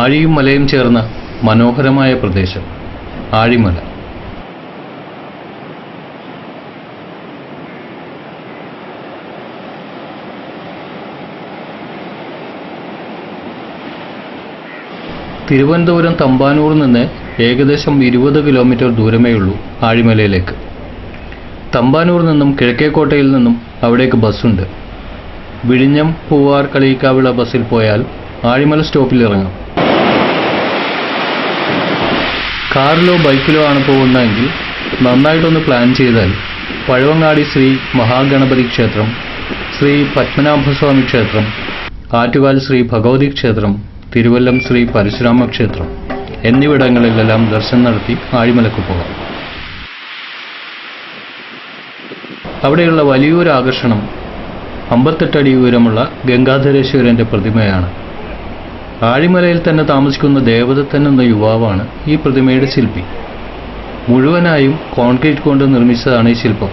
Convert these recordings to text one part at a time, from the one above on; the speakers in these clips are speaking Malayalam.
ആഴിയും മലയും ചേർന്ന മനോഹരമായ പ്രദേശം ആഴിമല. തിരുവനന്തപുരം തമ്പാനൂർ നിന്ന് ഏകദേശം ഇരുപത് കിലോമീറ്റർ ദൂരമേ ഉള്ളൂ ആഴിമലയിലേക്ക്. തമ്പാനൂർ നിന്നും കിഴക്കേക്കോട്ടയിൽ നിന്നും അവിടേക്ക് ബസ്സുണ്ട്. വിഴിഞ്ഞം പൂവാർ കളിയിക്കാവിള ബസ്സിൽ പോയാൽ ആഴിമല സ്റ്റോപ്പിൽ ഇറങ്ങാം കാറിലോ ബൈക്കിലോ ആണ് പോകുന്നതെങ്കിൽ നന്നായിട്ടൊന്ന് പ്ലാൻ ചെയ്താൽ പഴവങ്ങാടി ശ്രീ മഹാഗണപതി ക്ഷേത്രം ശ്രീ പത്മനാഭസ്വാമി ക്ഷേത്രം ആറ്റുകാൽ ശ്രീ ഭഗവതി ക്ഷേത്രം തിരുവല്ലം ശ്രീ പരശുരാമ ക്ഷേത്രം എന്നിവിടങ്ങളിലെല്ലാം ദർശനം നടത്തി ആഴിമലക്ക് പോകാം. അവിടെയുള്ള വലിയൊരു ആകർഷണം അമ്പത്തെട്ടടി ഉയരമുള്ള ഗംഗാധരേശ്വരന്റെ പ്രതിമയാണ്. ആഴിമലയിൽ തന്നെ താമസിക്കുന്ന ദേവദത്തൻ എന്ന യുവാവാണ് ഈ പ്രതിമയുടെ ശില്പി. മുഴുവനായും കോൺക്രീറ്റ് കൊണ്ട് നിർമ്മിച്ചതാണ് ഈ ശില്പം.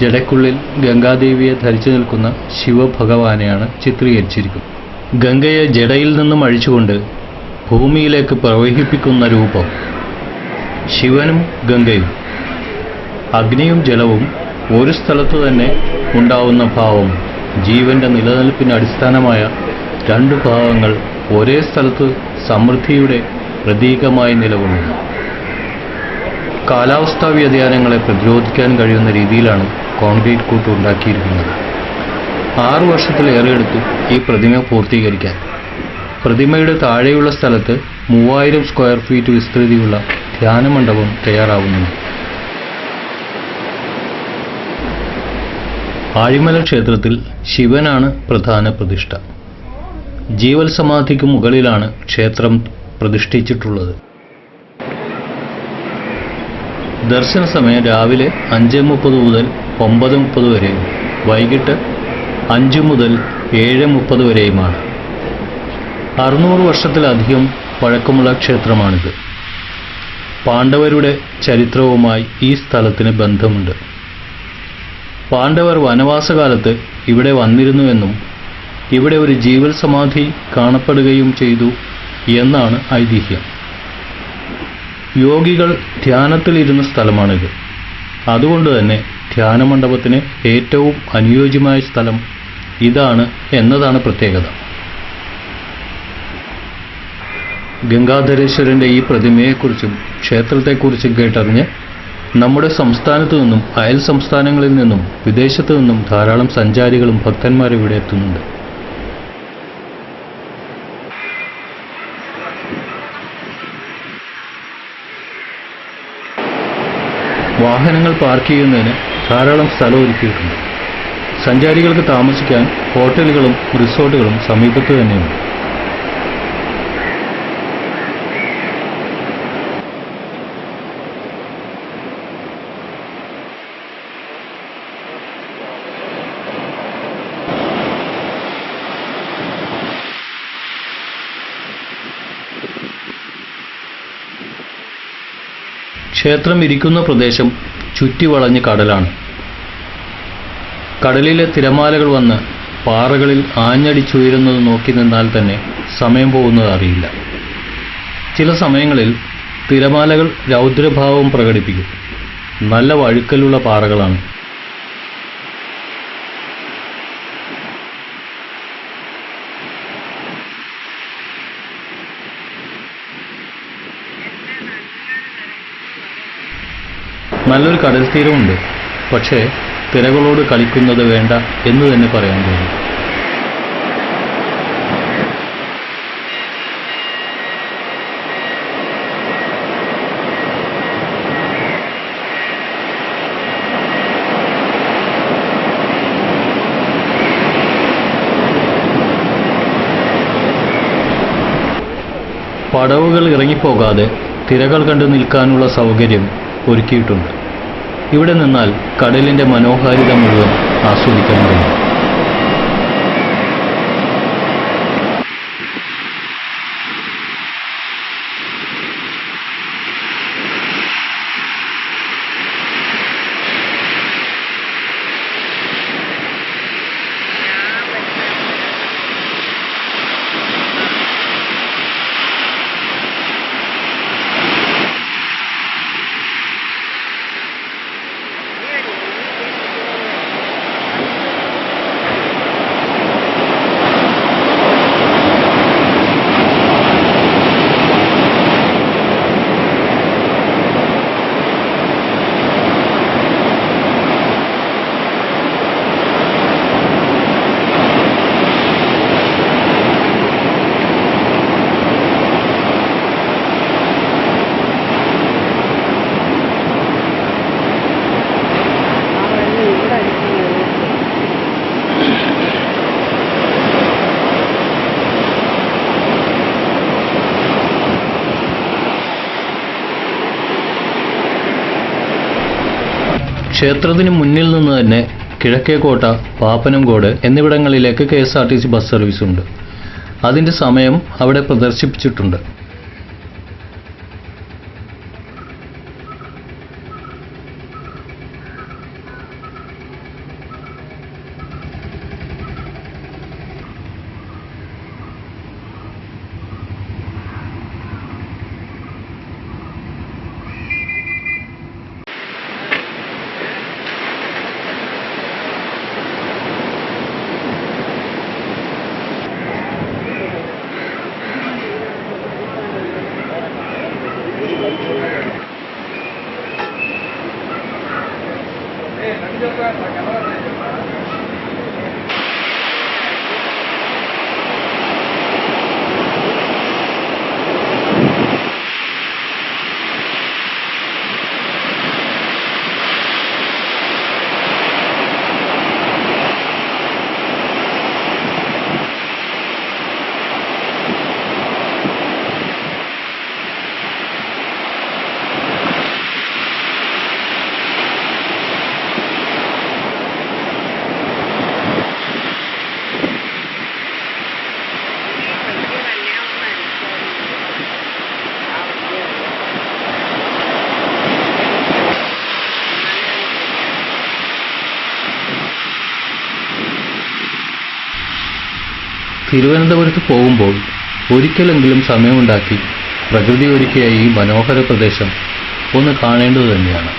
ജടക്കുള്ളിൽ ഗംഗാദേവിയെ ധരിച്ചു നിൽക്കുന്ന ശിവഭഗവാനെയാണ് ചിത്രീകരിച്ചിരിക്കുന്നത്. ഗംഗയെ ജടയിൽ നിന്നും അഴിച്ചുകൊണ്ട് ഭൂമിയിലേക്ക് പ്രവഹിപ്പിക്കുന്ന രൂപം. ശിവനും ഗംഗയും. അഗ്നിയും ജലവും ഒരു സ്ഥലത്തു തന്നെ ഉണ്ടാവുന്ന ഭാവം ജീവന്റെ നിലനിൽപ്പിന് അടിസ്ഥാനമായ രണ്ട് ഭാവങ്ങൾ ഒരേ സ്ഥലത്ത് സമൃദ്ധിയുടെ പ്രതീകമായി നിലകൊള്ളുന്നു. കാലാവസ്ഥാ വ്യതിയാനങ്ങളെ പ്രതിരോധിക്കാൻ കഴിയുന്ന രീതിയിലാണ് കോൺക്രീറ്റ് കൂട്ട് ഉണ്ടാക്കിയിരിക്കുന്നത്. ആറു വർഷത്തിലേറെ എടുത്തു ഈ പ്രതിമ പൂർത്തീകരിക്കാൻ. പ്രതിമയുടെ താഴെയുള്ള സ്ഥലത്ത് മൂവായിരം സ്ക്വയർ ഫീറ്റ് വിസ്തൃതിയുള്ള ധ്യാനമണ്ഡപം തയ്യാറാവുന്നു. ആഴിമല ക്ഷേത്രത്തിൽ ശിവനാണ് പ്രധാന പ്രതിഷ്ഠ. ജീവൽ സമാധിക്ക് മുകളിലാണ് ക്ഷേത്രം പ്രതിഷ്ഠിച്ചിട്ടുള്ളത്. ദർശന സമയം രാവിലെ അഞ്ച് മുപ്പത് മുതൽ ഒമ്പത് മുപ്പത് വരെയും വൈകിട്ട് അഞ്ച് മുതൽ ഏഴ് മുപ്പത് വരെയുമാണ്. അറുന്നൂറ് വർഷത്തിലധികം പഴക്കമുള്ള ക്ഷേത്രമാണിത്. പാണ്ഡവരുടെ ചരിത്രവുമായി ഈ സ്ഥലത്തിന് ബന്ധമുണ്ട്. പാണ്ഡവർ വനവാസകാലത്ത് ഇവിടെ വന്നിരുന്നുവെന്നും ഇവിടെ ഒരു ജീവൽ സമാധി കാണപ്പെടുകയും ചെയ്തു എന്നാണ് ഐതിഹ്യം. യോഗികൾ ധ്യാനത്തിലിരുന്ന സ്ഥലമാണിത്. അതുകൊണ്ട് തന്നെ ധ്യാനമണ്ഡപത്തിന് ഏറ്റവും അനുയോജ്യമായ സ്ഥലം ഇതാണ് എന്നതാണ് പ്രത്യേകത. ഗംഗാധരേശ്വരന്റെ ഈ പ്രതിമയെക്കുറിച്ചും ക്ഷേത്രത്തെക്കുറിച്ചും കേട്ടറിഞ്ഞ് നമ്മുടെ സംസ്ഥാനത്തു നിന്നും അയൽ സംസ്ഥാനങ്ങളിൽ നിന്നും വിദേശത്തു നിന്നും ധാരാളം സഞ്ചാരികളും ഭക്തന്മാരും ഇവിടെ എത്തുന്നുണ്ട്. വാഹനങ്ങൾ പാർക്ക് ചെയ്യുന്നതിന് ധാരാളം സ്ഥലം ഒരുക്കിയിട്ടുണ്ട്. സഞ്ചാരികൾക്ക് താമസിക്കാൻ ഹോട്ടലുകളും റിസോർട്ടുകളും സമീപത്ത് തന്നെയുണ്ട്. ക്ഷേത്രം ഇരിക്കുന്ന പ്രദേശം ചുറ്റിവളഞ്ഞ് കടലാണ്. കടലിലെ തിരമാലകൾ വന്ന് പാറകളിൽ ആഞ്ഞടിച്ചുയരുന്നത് നോക്കി നിന്നാൽ തന്നെ സമയം പോകുന്നത് അറിയില്ല. ചില സമയങ്ങളിൽ തിരമാലകൾ രൗദ്രഭാവം പ്രകടിപ്പിക്കും. നല്ല വഴുക്കലുള്ള പാറകളാണ്. നല്ലൊരു കടൽ തീരമുണ്ട്. പക്ഷേ തിരകളോട് കളിക്കുന്നത് വേണ്ട എന്ന് തന്നെ പറയാൻ തോന്നും. പടവുകൾ ഇറങ്ങിപ്പോകാതെ തിരകൾ കണ്ടു നിൽക്കാനുള്ള സൗകര്യം ഒരുക്കിയിട്ടുണ്ട്. ഇവിടെ നിന്നാൽ കടലിന്റെ മനോഹാരിത മുഴുവൻ ആസ്വദിക്കാൻ കഴിയും. ക്ഷേത്രത്തിന് മുന്നിൽ നിന്ന് തന്നെ കിഴക്കേക്കോട്ട പാപ്പനംകോട് എന്നിവിടങ്ങളിലേക്ക് K S R T C bus service ഉണ്ട് അതിന്റെ സമയം അവിടെ പ്രദർശിപ്പിച്ചിട്ടുണ്ട്. ভিডিও করা থাকে തിരുവനന്തപുരത്ത് പോകുമ്പോൾ ഒരിക്കലെങ്കിലും സമയമുണ്ടാക്കി പ്രകൃതി ഒരുക്കിയ ഈ മനോഹര പ്രദേശം ഒന്ന് കാണേണ്ടത് തന്നെയാണ്.